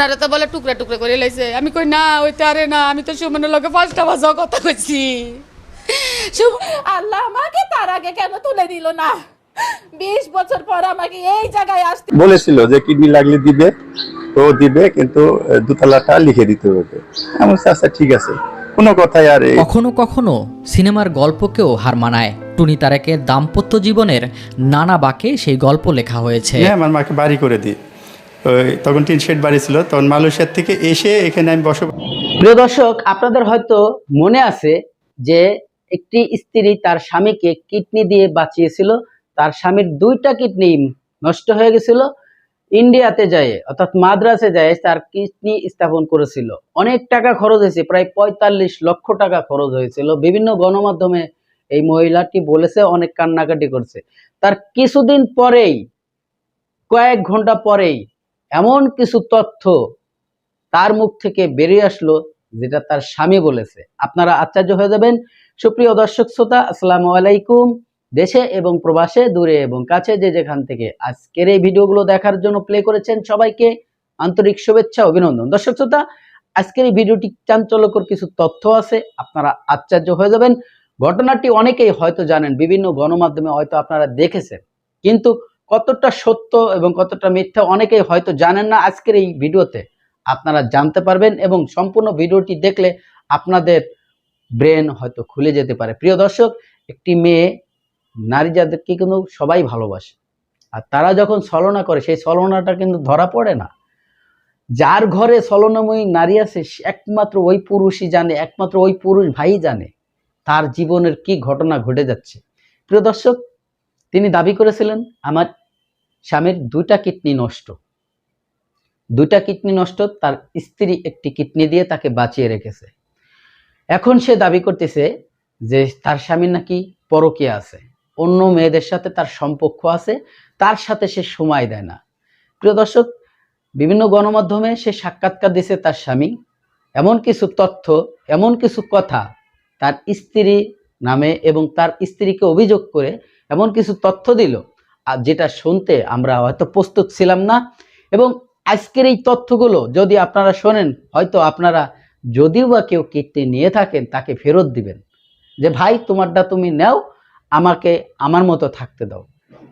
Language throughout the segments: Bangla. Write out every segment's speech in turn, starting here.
ওনারা তো বলে টুকরা টুকরা করে লাইছে। আমি কই না ওইটা আরে না আমি তো সুমনের লগে পাঁচটা বাজাও কথা কইছি। আল্লাহ আমাকে তার আগে কেন তুলে দিল না? বিশ বছর পর আমাকে এই জায়গায় আসতে বলেছিল যে কিডনি লাগলে দিবে ও দিবে কিন্তু দোতলাটা লিখে দিতে হবে। আমি আচ্ছা ঠিক আছে। কোনো কথাই আর কখনো কখনো সিনেমার গল্পকেও হার মানায়। টুনি তারেকের দাম্পত্য জীবনের নানা বাঁকে সেই গল্প লেখা হয়েছে। হ্যাঁ আমার মাকে বাড়ি করে দিই। তখন টিন শেড বাড়ি ছিল, তখন মালয়েশিয়ার থেকে এসে এখানে আমি বসবাস প্রিয় দর্শক, আপনাদের হয়তো মনে আছে যে একটি স্ত্রী তার স্বামীকে কিডনি দিয়ে বাঁচিয়েছিল। তার স্বামীর দুইটা কিডনি নষ্ট হয়ে গেছিল। ইন্ডিয়াতে যায়, অর্থাৎ মাদ্রাসে যায়, তার কিডনি স্থাপন করেছিল। অনেক টাকা খরচ হয়েছে, প্রায় পঁয়তাল্লিশ লক্ষ টাকা খরচ হয়েছিল। বিভিন্ন গণমাধ্যমে এই মহিলাটি বলেছে, অনেক কান্নাকাটি করছে। তার কিছুদিন পরেই, কয়েক ঘণ্টা পরেই এমন কিছু তথ্য তার মুখ থেকে বেরিয়ে আসলো যেটা তার স্বামী বলেছে। আপনারা আশ্চর্য হয়ে যাবেন। সুপ্রিয় দর্শক শ্রোতা, আসসালামু আলাইকুম। দেশে এবং প্রবাসে, দূরে এবং কাছে যে যেখান থেকে আজকের এই ভিডিওগুলো দেখার জন্য প্লে করেছেন সবাইকে আন্তরিক শুভেচ্ছা, অভিনন্দন। দর্শক শ্রোতা, আজকের এই ভিডিওটি চাঞ্চল্যকর কিছু তথ্য আছে, আপনারা আশ্চর্য হয়ে যাবেন। ঘটনাটি অনেকেই হয়তো জানেন, বিভিন্ন গণমাধ্যমে হয়তো আপনারা দেখেছেন। কিন্তু কতটা সত্য এবং কতটা মিথ্যা অনেকেই হয়তো জানেন না আজকের এই ভিডিওতে। আপনারা জানতে পারবেন এবং সম্পূর্ণ ভিডিওটি দেখলে আপনাদের ব্রেন হয়তো খুলে যেতে পারে। প্রিয় দর্শক, একটি মেয়ে, নারী যাদেরকে কিন্তু সবাই ভালোবাসে। আর তারা যখন ছলনা করে, সেই ছলনাটা কিন্তু ধরা পড়ে না। যার ঘরে ছলনাময়ী নারী আছে একমাত্র ওই পুরুষই জানে, একমাত্র ওই পুরুষ ভাই জানে তার জীবনের কি ঘটনা ঘটে যাচ্ছে। প্রিয় দর্শক, তিনি দাবি করেছিলেন, আমার স্বামীর দুইটা কিডনি নষ্ট। দুইটা কিডনি নষ্ট, তার স্ত্রী একটি কিডনি দিয়ে তাকে বাঁচিয়ে রেখেছে। এখন সে দাবি করতেছে যে তার স্বামীর নাকি পরকীয়া আছে। অন্য মেয়েদের সাথে তার সম্পর্ক আছে, তার সাথে সে সময় দেয় না। প্রিয় দর্শক, বিভিন্ন গণমাধ্যমে সে সাক্ষাৎকার দিছে তার স্বামী। এমন কিছু তথ্য, এমন কিছু কথা তার স্ত্রী নামে এবং তার স্ত্রীকে অভিযোগ করে এমন কিছু তথ্য দিল। যেটা শুনতে আমরা হয়তো প্রস্তুত ছিলাম না। এবং আজকের এই তথ্যগুলো যদি আপনারা শোনেন, হয়তো আপনারা যদিও বা কেউ কিডনি নিয়ে থাকেন, তাকে ফেরত দিবেন। যে, ভাই, তোমারটা তুমি নাও, আমাকে, আমার মতো থাকতে দাও।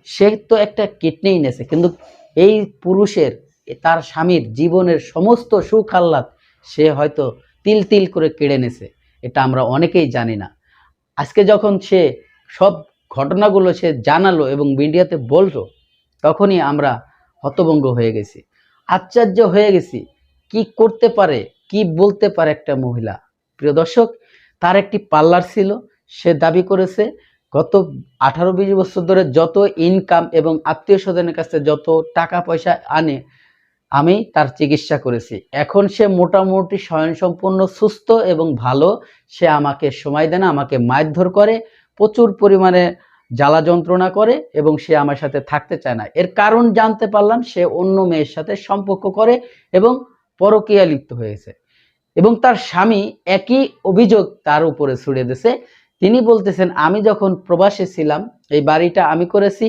সে তো একটা কিডনি নেছে কিন্তু এই পুরুষের, তার স্বামীর জীবনের সমস্ত সুখ আহ্লাদ সে হয়তো তিল তিল করে কেড়ে নেছে। এটা আমরা অনেকেই জানি না। আজকে যখন সে সব ঘটনাগুলো সে জানালো এবং মিডিয়াতে বলল, তখনই আমরা হতভঙ্গ হয়ে গেছি। আশ্চর্য হয়ে গেছি, কি করতে পারে, কি বলতে পারে একটা মহিলা? প্রিয় দর্শক, তার একটি পার্লার ছিল, সে দাবি করেছে, গত আঠারো বিশ বছর ধরে যত ইনকাম এবং আত্মীয় স্বজনের কাছে যত টাকা পয়সা আনে, আমি তার চিকিৎসা করেছি। এখন সে মোটামুটি স্বয়ংসম্পূর্ণ, সুস্থ এবং ভালো। সে আমাকে সময় দেয় না, আমাকে মারধর করে। প্রচুর পরিমাণে জ্বালা যন্ত্রণা করে এবং সে আমার সাথে থাকতে চায় না। এর কারণ জানতে পারলাম, সে অন্য মেয়ের সাথে সম্পর্ক করে এবং পরকীয়া লিপ্ত হয়েছে। এবং তার স্বামী একই অভিযোগ তার উপরে ছুড়ে দিয়েছে। তিনি বলতেছেন, আমি যখন প্রবাসে ছিলাম, এই বাড়িটা আমি করেছি।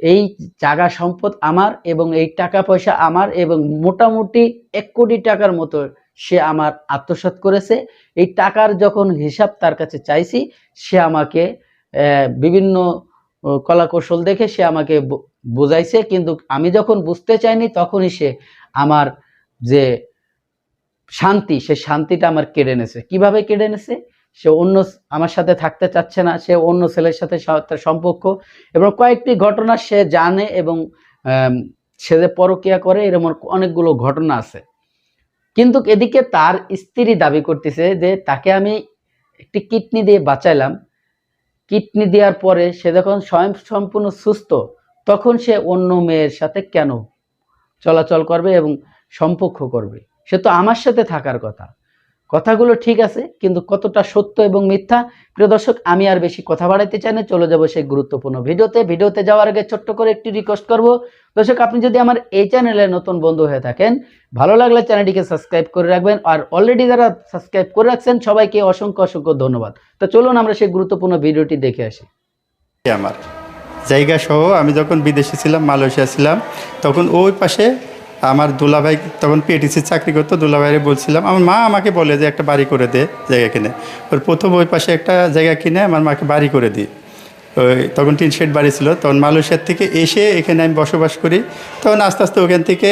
এই জায়গা সম্পদ আমার এবং এই টাকা পয়সা আমার এবং মোটামুটি এক কোটি টাকার মতো সে আমার আত্মসাৎ করেছে। এই টাকার যখন হিসাব তার কাছে চাইছি, সে আমাকে বিভিন্ন কলাকৌশল দেখে সে আমাকে বুঝাইছে। কিন্তু আমি যখন বুঝতে চাইনি, তখনই সে আমার যে শান্তি, সে শান্তিটা আমার কেড়ে নেছে কীভাবে কেড়ে নেছে সে অন্য আমার সাথে থাকতে চাচ্ছে না। সে অন্য ছেলের সাথে তার সম্পর্ক। এবং কয়েকটি ঘটনা সে জানে এবং সে যে পরকিয়া করে এরকম অনেকগুলো ঘটনা আছে। কিন্তু এদিকে তার স্ত্রী দাবি করতেছে যে তাকে আমি একটি কিডনি দিয়ে বাঁচাইলাম। কিডনি দেওয়ার পরে সে যখন স্বয়ং সম্পূর্ণ সুস্থ, তখন সে অন্য মেয়ের সাথে কেন চলাচল করবে এবং সম্পর্ক করবে? সে তো আমার সাথে থাকার কথা। কথাগুলো ঠিক আছে, কিন্তু কতটা সত্য এবং মিথ্যা? প্রিয় দর্শক, আমি আর বেশি কথা বাড়াইতে চাই না, চলে যাব সেই গুরুত্বপূর্ণ ভিডিওতে। ভিডিওতে যাওয়ার আগে ছোট্ট করে একটি রিকোয়েস্ট করব। দর্শক, আপনি যদি আমার এই চ্যানেলে নতুন বন্ধু হয়ে থাকেন, ভালো লাগলে চ্যানেলটিকে সাবস্ক্রাইব করে রাখবেন। আর অলরেডি যারা সাবস্ক্রাইব করে রাখছেন, সবাইকে অসংখ্য অসংখ্য ধন্যবাদ। তো চলুন আমরা সেই গুরুত্বপূর্ণ ভিডিওটি দেখে আসি। আমার জায়গা সহ আমি যখন বিদেশে ছিলাম, মালয়েশিয়া ছিলাম, তখন ওই পাশে আমার দুলাভাই তখন পিএটিসি চাকরি করতো, দুলাভাইরে বলছিলাম, আমার মা আমাকে বলে যে একটা বাড়ি করে দে জায়গা কিনে। ওর প্রথম ওই পাশে একটা জায়গা কিনে আমার মাকে বাড়ি করে দিই। ওই তখন টিন শেড বাড়ি ছিল, তখন মালয়েশিয়ার থেকে এসে এখানে আমি বসবাস করি। তখন আস্তে আস্তে ওখান থেকে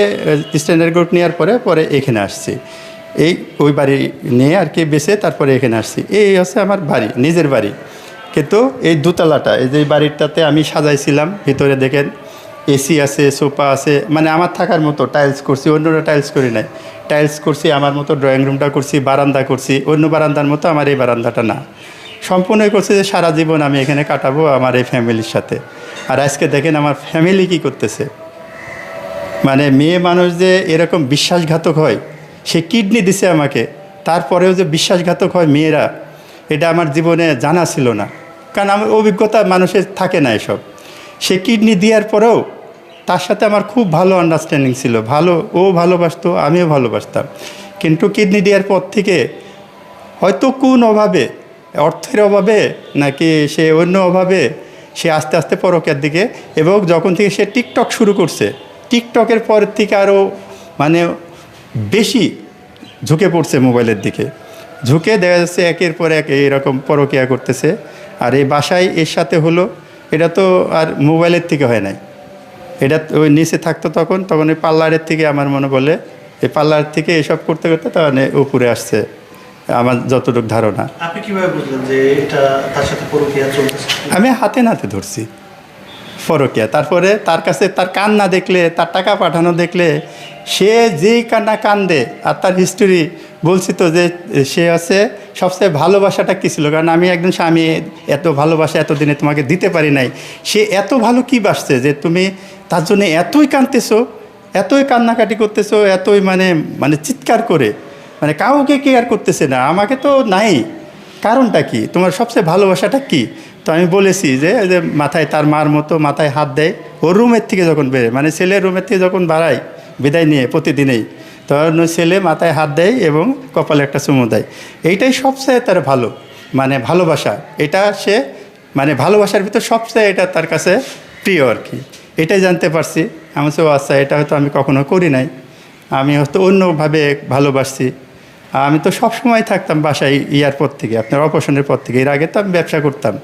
স্ট্যান্ডার্ড গ্রুপ নেওয়ার পরে পরে এখানে আসছি। এই ওই বাড়ি নিয়ে আর কি বেছে তারপরে এখানে আসছি। এই হচ্ছে আমার বাড়ি, নিজের বাড়ি। কিন্তু এই দোতলাটা, এই যে বাড়িটাতে আমি সাজাইছিলাম, ভিতরে দেখেন এসি আছে, সোফা আছে মানে আমার থাকার মতো টাইলস করছি, অন্যরা টাইলস করি নাই টাইলস করছি, আমার মতো ড্রয়িং রুমটা করছি, বারান্দা করছি, অন্য বারান্দার মতো আমার এই বারান্দাটা না। সম্পূর্ণই করছে যে সারা জীবন আমি এখানে কাটাবো আমার এই ফ্যামিলির সাথে। আর আজকে দেখেন আমার ফ্যামিলি কি করতেছে। মানে মেয়ে মানুষ যে এরকম বিশ্বাসঘাতক হয়, সে কিডনি দিছে আমাকে, তারপরেও যে বিশ্বাসঘাতক হয় মেয়েরা, এটা আমার জীবনে জানা ছিল না। কারণ আমার অভিজ্ঞতা মানুষের থাকে না এসব। সে কিডনি দেওয়ার পরেও তার সাথে আমার খুব ভালো আন্ডারস্ট্যান্ডিং ছিল। ভালো, ও ভালোবাসতো, আমিও ভালোবাসতাম। কিন্তু কিডনি দেওয়ার পর থেকে হয়তো কোন অভাবে, অর্থের অভাবে, নাকি সে অন্য অভাবে, সে আস্তে আস্তে পরকের দিকে এবং যখন থেকে সে টিকটক শুরু করছে, টিকটকের পর থেকে আরও মানে বেশি ঝুঁকে পড়ছে মোবাইলের দিকে। ঝুঁকে দেখা যাচ্ছে একের পর এক এইরকম পরকিয়া করতেছে। আর এই বাসায় এর সাথে হলো, এটা তো আর মোবাইলের থেকে হয় নাই। এটা ওই নিচে থাকতো তখন তখন ওই পার্লারের থেকে আমার মনে বলে এই পার্লার থেকে এসব করতে করতে তখন উপরে আসছে আমার যতটুকু ধারণা। আপনি কীভাবে বুঝলেন যে এটা তার সাথে পরকীয়া চলতেছে? আমি হাতে নাতে ধরছি ফরকিয়া তারপরে তার কাছে তার কান্না দেখলে তার টাকা পাঠানো দেখলে সে যেই কান্না কান্দে আর তার হিস্টোরি বলছি তো যে সে আছে সবচেয়ে ভালোবাসাটা কী ছিল? কারণ আমি একজন স্বামী এত ভালোবাসা এতদিনে তোমাকে দিতে পারি নাই। সে এত ভালো কী বাসছে যে তুমি তার জন্য এতই কাঁদতেছো, এতই কান্নাকাটি করতেছো, এতই মানে মানে চিৎকার করে মানে কাউকে কেয়ার করতেছে না, আমাকে তো নাই। কারণটা কি? তোমার সবচেয়ে ভালোবাসাটা কি? তো আমি বলেছি যে যে মাথায় তার মার মতো মাথায় হাত দেয়, ওর রুমের থেকে যখন বেরোয় মানে ছেলের রুমের থেকে যখন বাড়ায়, বিদায় নিয়ে প্রতিদিনেই, তখন ছেলে মাথায় হাত দেয় এবং কপালে একটা চুমু দেয়। এইটাই সবচেয়ে তার ভালো মানে ভালোবাসা। এটা সে মানে ভালোবাসার ভিতর সবচেয়ে এটা তার কাছে প্রিয় আর কি। এটাই জানতে পারছি। আমি বলছি, ও আচ্ছা এটা হয়তো আমি কখনো করি নাই। আমি হয়তো অন্যভাবে ভালোবাসছি। আমি তো সব সময় থাকতাম বাসায় ইয়ার পর থেকে আপনার অপারেশনের পর থেকে। এর আগে তো আমি ব্যবসা করতাম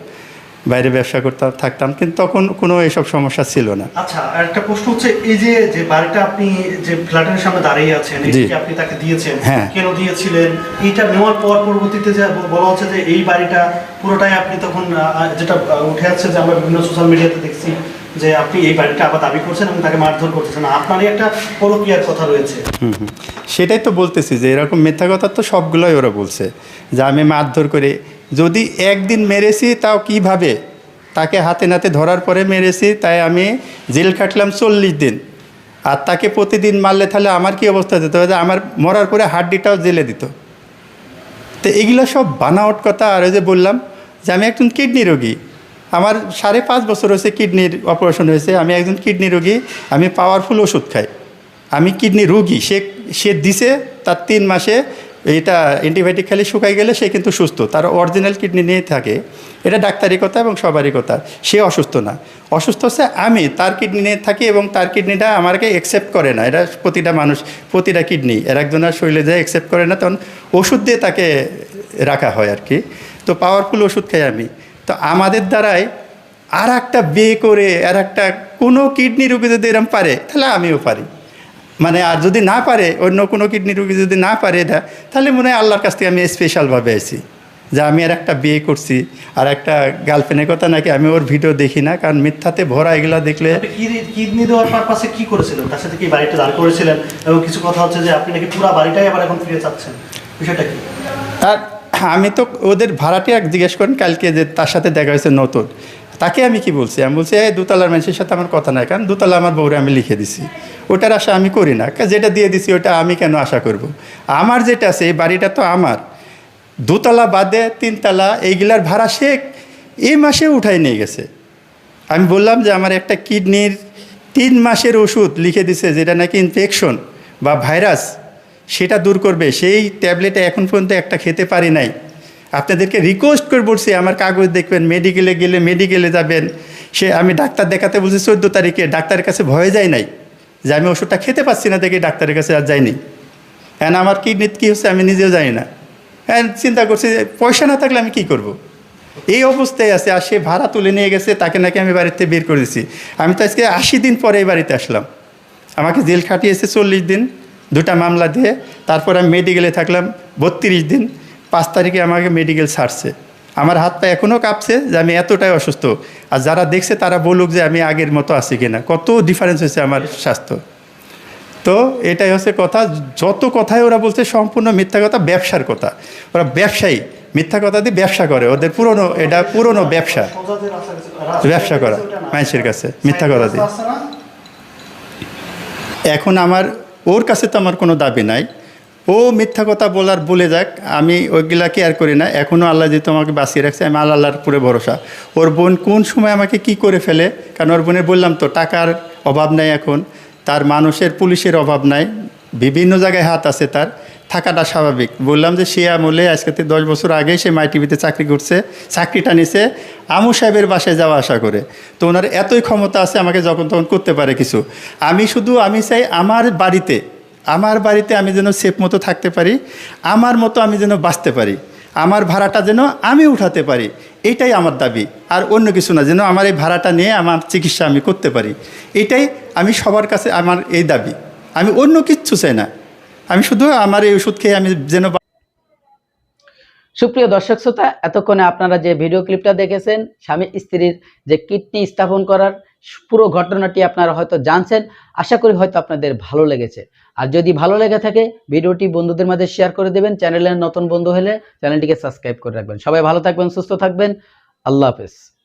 বাইরে ব্যবসা করতাম থাকতাম কিন্তু তখন কোনো এসব সমস্যা ছিল না। আচ্ছা আর একটা প্রশ্ন হচ্ছে এই যে যে বাড়িটা আপনি যে ফ্ল্যাটের সামনে দাঁড়িয়ে আছেন। এটি আপনি তাকে দিয়েছেন হ্যাঁ। কেন দিয়েছিলেন? এইটা নেওয়ার পর পরবর্তীতে যে বলা হচ্ছে যে এই বাড়িটা পুরোটাই আপনি তখন যেটা উঠে আসছে যে আমরা বিভিন্ন সোশ্যাল মিডিয়াতে দেখছি যে আপনি এই বাড়িটা আবার দাবি করছেন এবং তাকে মারধর করতেছেন। আপনারই একটা পরকীয়ার কথা রয়েছে। সেটাই তো বলতেছি যে এরকম মিথ্যা কথা তো সবগুলোই ওরা বলছে। যে আমি মারধর করে যদি একদিন মেরেছি, তাও কীভাবে? তাকে হাতে নাতে ধরার পরে মেরেছি, তাই আমি জেল খাটলাম চল্লিশ দিন। আর তাকে প্রতিদিন মারলে তাহলে আমার কি অবস্থা? দিত যে আমার মরার পরে হাড্ডিটাও জেলে দিত। তো এগুলো সব বানাওট কথা। আর ওই যে বললাম যে আমি একজন কিডনি রোগী। আমার সাড়ে পাঁচ বছর হয়েছে কিডনির অপারেশন হয়েছে, আমি একজন কিডনি রোগী, আমি পাওয়ারফুল ওষুধ খাই। আমি কিডনি রোগী, সে সে দিছে, তার তিন মাসে এটা অ্যান্টিবায়োটিক খালি শুকাই গেলে সে কিন্তু সুস্থ, তার অরিজিনাল কিডনি নিয়ে থাকে। এটা ডাক্তারি কথা এবং সবারই কথা, সে অসুস্থ না। অসুস্থ হচ্ছে আমি, তার কিডনি নিয়ে থাকি এবং তার কিডনিটা আমাকে অ্যাকসেপ্ট করে না এটা প্রতিটা মানুষ, প্রতিটা কিডনি, এর একজনের শরীরে যায় অ্যাকসেপ্ট করে না, তখন ওষুধ দিয়ে তাকে রাখা হয় আর কি। তো পাওয়ারফুল ওষুধ খাই আমি। তো আমাদের দ্বারাই আর একটা বিয়ে করে আর একটা কোনো কিডনি রুগী যদি এরম পারে তাহলে আমিও পারি। মানে আর যদি না পারে অন্য কোনো কিডনি রোগী যদি না পারে এটা তাহলে মনে হয় আল্লাহর কাছ থেকে আমি স্পেশালভাবে আছি যে আমি আর একটা বিয়ে করছি আর একটা গার্লফ্রেন্ডের কথা নাকি আমি ওর ভিডিও দেখি না কারণ মিথ্যাতে ভরা এগুলা দেখলে কিডনি- দেওয়ার পারপাসে কি করেছিলেন? তার সাথে কি বাড়িটা দাঁড় করেছিলেন? এবং কিছু কথা হচ্ছে যে আপনি নাকি পুরো বাড়িটাই আবার এখন ফিরে চাচ্ছেন? বিষয়টা কি? আমি তো ওদের ভাড়াটি এক জিজ্ঞেস করেন, কালকে যে তার সাথে দেখা হয়েছে নতুন। তাকে আমি কি বলছি? আমি বলছি, এই দুতলার মানুষের সাথে আমার কথা নাই, কারণ দুতলা আমার বউরে আমি লিখে দিছি। ওটার আশা আমি করি না। যেটা দিয়ে দিছি, ওটা আমি কেন আশা করব। আমার যেটা আছে, এই বাড়িটা তো আমার। দুতলা বাদে তিনতলা, এইগুলার ভাড়া সে এই মাসে উঠাই নিয়ে গেছে। আমি বললাম যে, আমার একটা কিডনির তিন মাসের ওষুধ লিখে দিছে, যেটা নাকি ইনফেকশন বা ভাইরাস সেটা দূর করবে। সেই ট্যাবলেটে এখন পর্যন্ত একটা খেতে পারি নাই। আপনাদেরকে রিকোয়েস্ট করে বলছি, আমার কাগজ দেখবেন মেডিকেলে গেলে মেডিকেলে যাবেন। সে আমি ডাক্তার দেখাতে বলছি, চোদ্দ তারিখে ডাক্তারের কাছে ভয়ে যায় নাই যে আমি ওষুধটা খেতে পাচ্ছি না দেখে ডাক্তারের কাছে আর যাইনি। হ্যাঁ আমার কিডনিতে কী হচ্ছে আমি নিজেও জানি না। হ্যাঁ চিন্তা করছি পয়সা না থাকলে আমি কি করব। এই অবস্থায় আছে আর সে ভাড়া তুলে নিয়ে গেছে, তাকে নাকি আমি বাড়িতে বের করে দিছি। আমি তো আজকে আশি দিন পরে এই বাড়িতে আসলাম। আমাকে জেল খাটিয়েছে চল্লিশ দিন। দুটা মামলা দিয়ে তারপর আমি মেডিকেলে থাকলাম, বত্রিশ দিন। পাঁচ তারিখে আমাকে মেডিকেল ছাড়ছে। আমার হাত পা এখনও কাঁপছে যে আমি এতটাই অসুস্থ। আর যারা দেখছে তারা বলুক যে আমি আগের মতো আছি কিনা। কত ডিফারেন্স হয়েছে আমার স্বাস্থ্য। তো এটাই হচ্ছে কথা। যত কথাই ওরা বলছে, সম্পূর্ণ মিথ্যা কথা, ব্যবসার কথা। ওরা ব্যবসায়ী। মিথ্যা কথা দিয়ে ব্যবসা করে। ওদের পুরনো, এটা পুরনো ব্যবসা। ব্যবসা করা, মানুষের কাছে। মিথ্যা কথা দিয়ে। এখন আমার ওর কাছে তো আমার কোনো দাবি নাই। ও মিথ্যা কথা বলার বলে যাক, আমি ওইগুলা কেয়ার করি না। এখনও আল্লাহ যেহেতু আমাকে বাঁচিয়ে রাখছে, আমি আল্লাহ আল্লাহর পুরে ভরসা। ওর বোন কোন সময় আমাকে কি করে ফেলে? কারণ ওর বোনের বললাম তো, টাকার অভাব নাই এখন। তার মানুষের, পুলিশের অভাব নাই। বিভিন্ন জায়গায় হাত আছে তার। থাকাটা স্বাভাবিক। বললাম যে সে আমলে আজকে থেকে দশ বছর আগে সে মাই টিভিতে চাকরি করছে, চাকরিটা নিছে, আমু সাহেবের বাসায় যাওয়া আসা করে। তো ওনার এতই ক্ষমতা আছে আমাকে যখন তখন করতে পারে কিছু। আমি শুধু, আমি চাই আমার বাড়িতে আমার বাড়িতে আমি যেন সেফ মতো থাকতে পারি, আমার মতো আমি যেন বাঁচতে পারি, আমার ভাড়াটা যেন আমি উঠাতে পারি, এটাই আমার দাবি। আর অন্য কিছু না, যেন আমার এই ভাড়াটা নিয়ে আমার চিকিৎসা আমি করতে পারি। এটাই আমি সবার কাছে আমার এই দাবি। আমি অন্য কিচ্ছু চাই না। আমি শুধু আমার এই ওষুধ খেয়ে আমি যেন সুপ্রিয় দর্শক শ্রোতা, এতক্ষণে আপনারা যে ভিডিও ক্লিপটা দেখেছেন, স্বামী স্ত্রীর যে কিডনি স্থাপন করার পুরো ঘটনাটি আপনারা হয়তো জানছেন, আশা করি হয়তো আপনাদের ভালো লেগেছে। আর যদি ভালো লেগে থাকে, ভিডিওটি বন্ধুদের মাঝে শেয়ার করে দেবেন চ্যানেলের নতুন বন্ধু হলে চ্যানেলটিকে সাবস্ক্রাইব করে রাখবেন। সবাই ভালো থাকবেন, সুস্থ থাকবেন, আল্লাহ হাফেজ।